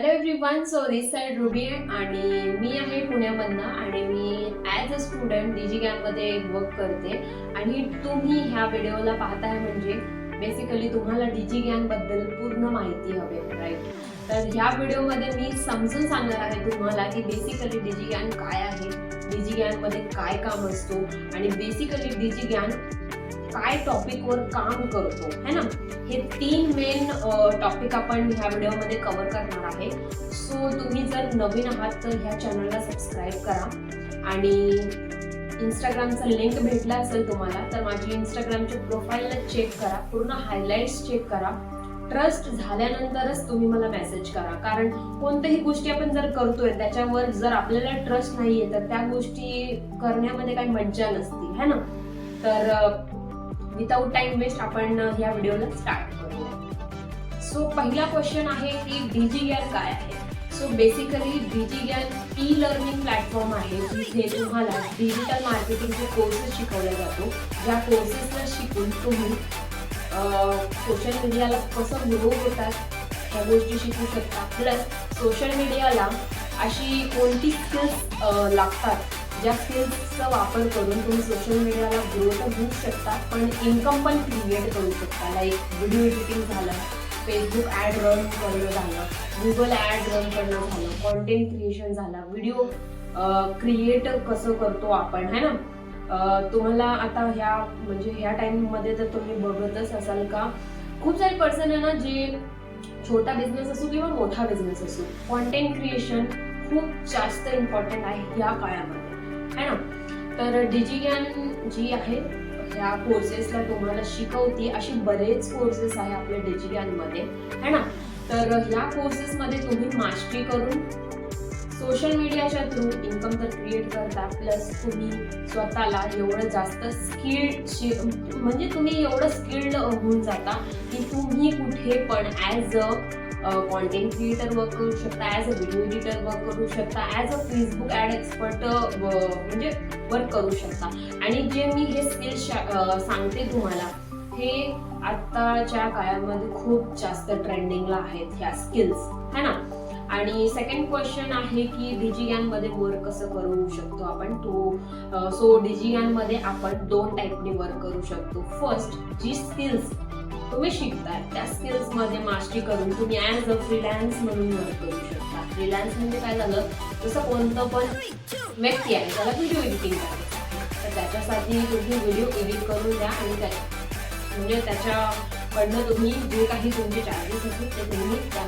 Hello everyone so this side Ruby आणि मी आहे पुण्यामधनं आणि मी ॲज अ स्टुडंट डिजी गॅममध्ये वर्क करते. आणि तुम्ही ह्या व्हिडिओला पाहताय म्हणजे बेसिकली तुम्हाला डिजी गॅनबद्दल पूर्ण माहिती हवी राईट तर ह्या व्हिडिओमध्ये मी समजून सांगणार आहे तुम्हाला की बेसिकली डीजी गॅन काय आहे डिजी गॅनमध्ये काय काम असतो आणि बेसिकली डीजी गॅन काय टॉपिकवर काम करतो है ना? हे तीन मेन टॉपिक आपण ह्या व्हिडिओमध्ये कव्हर करणार आहे. सो तुम्ही जर नवीन आहात तर ह्या चॅनलला सबस्क्राईब करा. आणि इंस्टाग्रामचा लिंक भेटला असेल तुम्हाला तर माझी इंस्टाग्रामच्या प्रोफाईलला चेक करा. पूर्ण हायलाईट्स चेक करा. ट्रस्ट झाल्यानंतरच तुम्ही मला मेसेज करा. कारण कोणत्याही गोष्टी आपण जर करतोय त्याच्यावर जर आपल्याला ट्रस्ट नाहीये तर त्या गोष्टी करण्यामध्ये काही मज्जा नसती है ना? तर विदाऊट टाइम वेस्ट आपण ह्या व्हिडिओला स्टार्ट करूया. सो पहिला क्वेश्चन आहे की डीजी काय आहे? So basically Digi e learning platform आहे जिथे तुम्हाला डिजिटल मार्केटिंगचे कोर्सेस शिकवले जातो. ज्या कोर्सेसला शिकून तुम्ही सोशल मीडियाला कसं ग्रो होतात ह्या गोष्टी शिकू शकता. प्लस सोशल मीडियाला अशी कोणती स्किल्स लागतात ज्या स्किल्सचा वापर करून तुम्ही सोशल मीडियाला ग्रो तर होऊ शकता पण इन्कम पण क्रिएट करू शकता. लाईक व्हिडिओ एडिटिंग झालं फेसबुक ॲड रन करणं झालं गुगल ॲड रन करणं झालं कॉन्टेंट क्रिएशन झालं व्हिडिओ क्रिएट कसं करतो आपण है ना? तुम्हाला आता ह्या म्हणजे ह्या टाइममध्ये तर तुम्ही बघतच असाल का खूप सारे पर्सन आहे ना जे छोटा बिझनेस असो किंवा मोठा बिझनेस असो कॉन्टेंट क्रिएशन खूप जास्त इम्पॉर्टंट आहे ह्या काळामध्ये. है ना तर डिजिगॅन जी आहे ह्या कोर्सेसला तुम्हाला शिकवते असे बरेच कोर्सेस आहे आपल्या डिजिगॅनमध्ये है ना? तर ह्या कोर्सेसमध्ये तुम्ही मास्टरी करून सोशल मीडियाच्या थ्रू इन्कम तर क्रिएट करता प्लस तुम्ही स्वतःला एवढं जास्त स्किल्ड म्हणजे तुम्ही एवढं स्किल्ड होऊन जाता की तुम्ही कुठे पण as a content creator work करू शकता as a video editor work करू शकता as a Facebook ad expert म्हणजे वर्क करू शकता. आणि जे मी हे स्किल्स सांगते तुम्हाला हे आत्ताच्या काळामध्ये खूप जास्त ट्रेंडिंगला आहेत ह्या स्किल्स है ना? आणि सेकंड क्वेश्चन आहे की डिजिगॅनमध्ये वर्क कसं करू शकतो आपण? तो सो डिजिगॅनमध्ये आपण दोन टाईपने वर्क करू शकतो. फर्स्ट जी स्किल्स तुम्ही शिकताय. त्या स्किल्समध्ये मास्टरी करून तुम्ही ॲज अ फ्रीलॅन्स म्हणून वर्क करू शकता. फ्रीलॅन्स म्हणजे काय झालं? जसं कोणतं पण व्यक्ती आहे त्याला व्हिडिओ एडिटिंग करायचं आहे. तर त्याच्यासाठी तुम्ही व्हिडिओ एडिट करून द्या आणि त्या म्हणजे त्याच्याकडनं तुम्ही जे काही तुमचे चार्जेस असतील ते तुम्ही त्या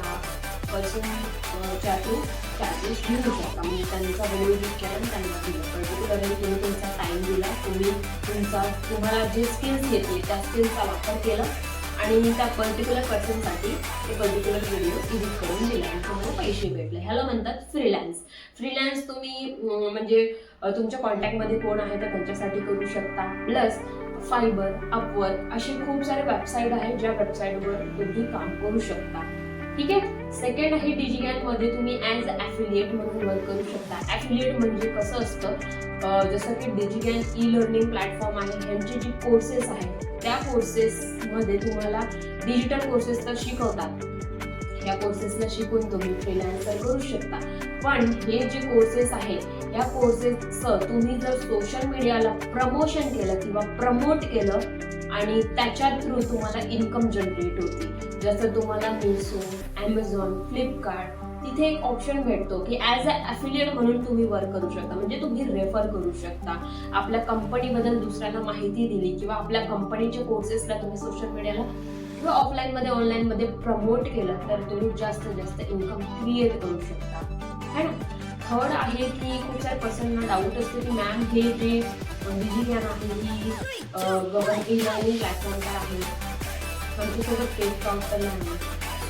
पर्सनच्या थ्रू चार्जेस घेऊ शकता. म्हणजे त्यांचा व्हिडिओ एडिट केला आणि त्यांना दिलं पर्टिक्युलरली तुम्ही तुमचा टाईम दिला तुम्ही तुमचा तुम्हाला जे स्किल्स येते त्या स्किल्सचा वापर केला आणि त्या पर्टिक्युलर पर्सनसाठी ते पर्टिक्युलर व्हिडिओ एडिट करून दिला आणि तुम्हाला पैसे भेटले. ह्याला म्हणतात फ्रीलॅन्स फ्रीलॅन्स तुम्ही म्हणजे तुमच्या कॉन्टॅक्टमध्ये कोण आहे तर त्यांच्यासाठी करू शकता. प्लस फायबर अपवर असे खूप सारे वेबसाईट आहेत ज्या वेबसाईटवर तुम्ही काम करू शकता. ठीक आहे? सेकंड आहे डिजिटलमध्ये तुम्ही ॲज ॲफिलिएट म्हणून वर्क करू शकता. ॲफिलिएट म्हणजे कसं असतं? जसं की डिजिगॅन ई लर्निंग प्लॅटफॉर्म आहे ह्यांचे जे कोर्सेस आहेत त्या कोर्सेसमध्ये तुम्हाला डिजिटल कोर्सेस तर शिकवतात. या कोर्सेसला शिकून तुम्ही फ्रीलान्सर करू शकता. पण हे जे कोर्सेस आहेत या कोर्सेसचं तुम्ही जर सोशल मीडियाला प्रमोशन केलं किंवा प्रमोट केलं आणि त्याच्या थ्रू तुम्हाला इन्कम जनरेट होते. जसं तुम्हाला मिशो ॲमेझॉन फ्लिपकार्ट तिथे एक ऑप्शन भेटतो की ॲज अ ॲफिलिएट म्हणून तुम्ही वर्क करू शकता. म्हणजे तुम्ही रेफर करू शकता. आपल्या कंपनीबद्दल दुसऱ्यांना माहिती दिली किंवा आपल्या कंपनीच्या कोर्सेसला तुम्ही सोशल मीडियाला किंवा ऑफलाईनमध्ये ऑनलाईनमध्ये प्रमोट केलं तर तुम्ही जास्त जास्त इन्कम क्रिएट करू शकता. है ना? थर्ड आहे की खूप सारे पर्सनना डाऊट असतो की मॅम हे जे डिजिटल आहे ही गव्हर्न प्लॅटफॉर्म काय आहे? आमच्यासोबत पेड काउंटर नाही.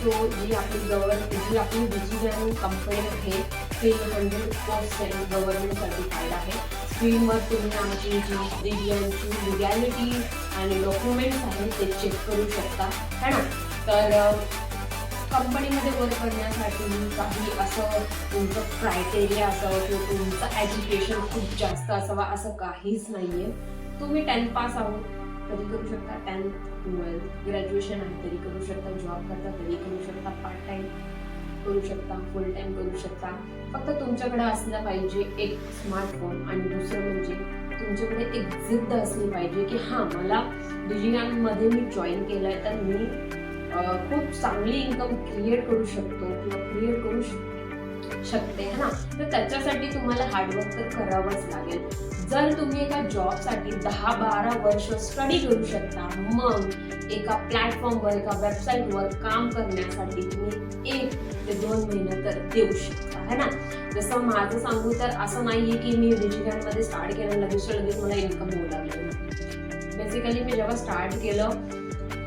सो जी आपली गव्हर्न जी आपली डिजिटल कंपनी आहे ते हंड्रेड पर्सेंट गव्हर्नमेंट सर्टिफाईड आहे. स्क्रीनवर तुम्ही आमची जी डिजिटलची लिगॅलिटी आणि डॉक्युमेंट्स आहेत ते चेक करू शकता. है ना? तर कंपनीमध्ये वर्क करण्यासाठी काही असं तुमचं क्रायटेरिया असावं किंवा तुमचं एज्युकेशन खूप जास्त असावं असं काहीच नाही आहे तुम्ही टेन पास आहोत. तरी करू शकता टेन्थ ट्वेल्थ ग्रॅज्युएशन आहे तरी करू शकता जॉब करता तरी करू शकता पार्ट टाइम करू शकता फुल टाइम करू शकता. फक्त तुमच्याकडे असलं पाहिजे एक स्मार्टफोन आणि दुसरं म्हणजे तुमच्याकडे एक जिद्द असली पाहिजे की हां मला डिजिटलमध्ये मी जॉईन केलं आहे तर मी खूप चांगली इन्कम क्रिएट करू शकतो किंवा क्रिएट करू शकतो. शकते है ना? तर त्याच्यासाठी तुम्हाला हार्डवर्क तर करावंच लागेल. जर तुम्ही एका जॉबसाठी दहा बारा वर्ष स्टडी करू शकता मग एका प्लॅटफॉर्मवर एका वेबसाईटवर काम करण्यासाठी तुम्ही एक ते दोन महिने तर देऊ शकता है ना? जसं माझं सांगू तर असं नाहीये की मी डिजिटलमध्ये स्टार्ट केलं लगेच लगेच मला इन्कम होऊ लागलं. बेसिकली मी जेव्हा स्टार्ट केलं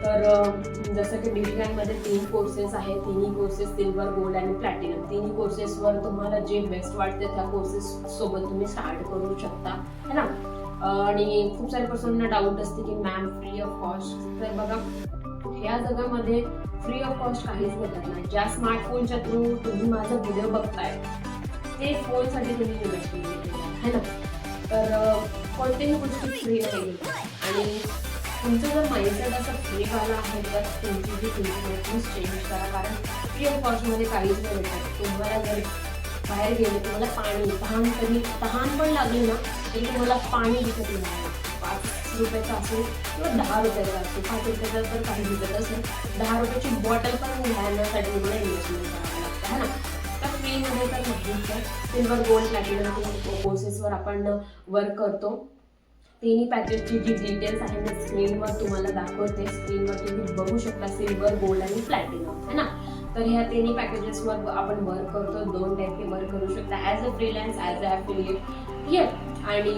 तर जसं की डिजिटलमध्ये तीन कोर्सेस आहेत तिन्ही कोर्सेस सिल्वर गोल्ड आणि प्लॅटिनम तिन्ही कोर्सेसवर तुम्हाला जे बेस्ट वाटते त्या कोर्सेस सोबत तुम्ही स्टार्ट करू शकता. है ना? आणि खूप साऱ्या पर्सनना डाऊट असते की मॅम फ्री ऑफ कॉस्ट तर बघा ह्या जगामध्ये फ्री ऑफ कॉस्ट काहीच भेटत नाही. ज्या स्मार्टफोनच्या थ्रू तुम्ही माझा व्हिडिओ बघताय ते फोनसाठी तुम्ही इन्व्हेस्टमेंट केलं आहे ना? तर अं, कोणत्याही गोष्टी फ्री नाही. आणि तुमचं जर माइंडसेट असं फ्रीवाला आहे तर तुमची जी तुमची थिंकिंग चेंज करा कारण फ्री ऑफ कॉस्टमध्ये काहीच नाही भेटत तुम्हाला जर बाहेर गेले तुम्हाला पाणी तहान कधी तहान पण लागली ना तरी तुम्हाला पाणी विकत मिळालं पाच रुपयाचं असेल किंवा दहा रुपयाचं असेल पाच रुपयाचं तर काही विकत असेल दहा रुपयाची बॉटल पण घालण्यासाठी तुम्हाला इन्व्हेस्टमेंट करावं लागतं है ना फ्रीमध्ये तर नाहीच आहे सिल्वर गोल्ड प्लॅटिनम कोर्सेसवर आपण वर्क करतो तिन्ही पॅकेजची जी डिटेल्स आहे मी स्क्रीनवर तुम्हाला दाखवते. स्क्रीनवर तुम्ही बघू शकता सिल्वर गोल्ड आणि प्लॅटिनम है ना? तर ह्या तिन्ही पॅकेजेसवर आपण वर्क करतो दोन टाईपचे वर्क करू शकता. As a freelance as a ॲफिलिएट ये आणि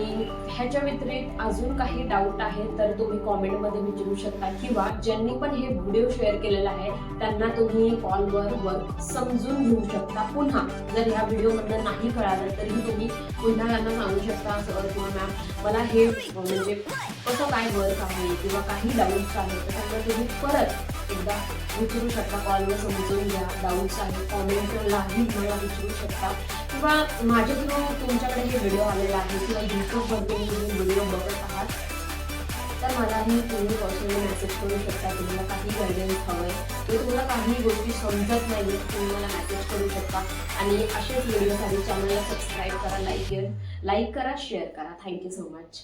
ह्याच्या व्यतिरिक्त अजून काही डाऊट आहे तर तुम्ही कॉमेंटमध्ये विचारू शकता. किंवा ज्यांनी पण हे व्हिडिओ शेअर केलेला आहे त्यांना तुम्ही कॉलवर वर्क समजून घेऊ शकता. पुन्हा जर ह्या व्हिडिओमधनं नाही कळालं तरी तुम्ही पुन्हा यांना सांगू शकता सर किंवा मॅम मला हे म्हणजे कसं काय वर्क आहे किंवा काही डाऊट्स आहेत तर त्यांना तुम्ही परत एकदा विचारू शकता. कॉलवर समजून घ्या. डाऊट्स आहेत कॉमेंटलाही मला विचारू शकता. किंवा माझे थ्रू तुमच्याकडे हे व्हिडिओ आलेला आहे किंवा यूट्यूबवर तुम्ही व्हिडिओ बघत आहात तर मलाही तुम्ही पर्सनली मेसेज करू शकता. तुम्हाला काही गायडन्स हवं आहे किंवा तुम्हाला काही गोष्टी समजत नाही तुम्ही मला मेसेज करू शकता. आणि असेच व्हिडिओसाठी चॅनलला सबस्क्राईब करा लाईक लाईक करा शेअर करा. Thank you so much